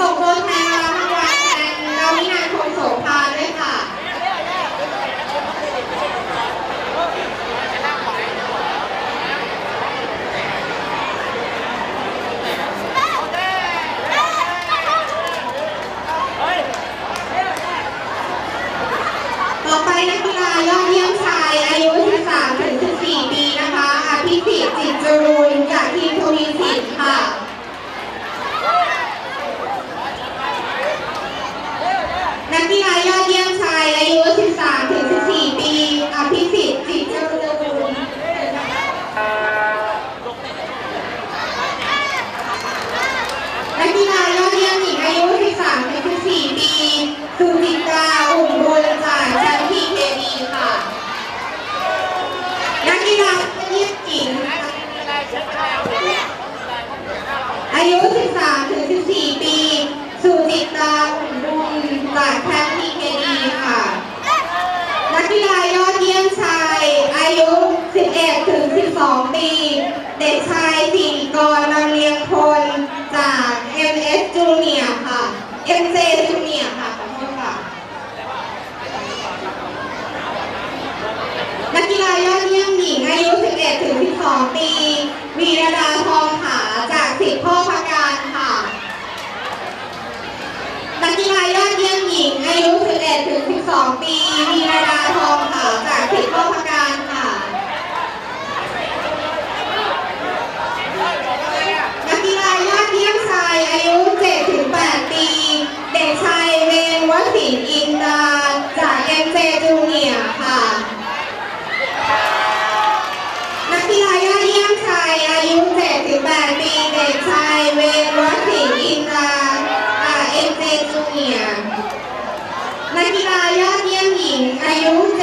ตกลงนางรำวัลนางวินาคมโสภาด้วยค่ะอายุ13ถึง14ปีนะคะอภิสิทธิ์จิตจรู 13ถึง14 ปีอภิสิทธิ์จิตเจริญนักกีฬายอดเยี่ยมหญิงอายุ13ถึง14 ปีสุจิตราอุ กีฬายอดเยี่ยมหญิงอายุ 11 ถึง 12 ปีมีรดาทองผาจากสิทธิพ่อพักการค่ะ นักกีฬายอดเยี่ยมหญิงอายุ 11 ถึง 12 ปีวี saiu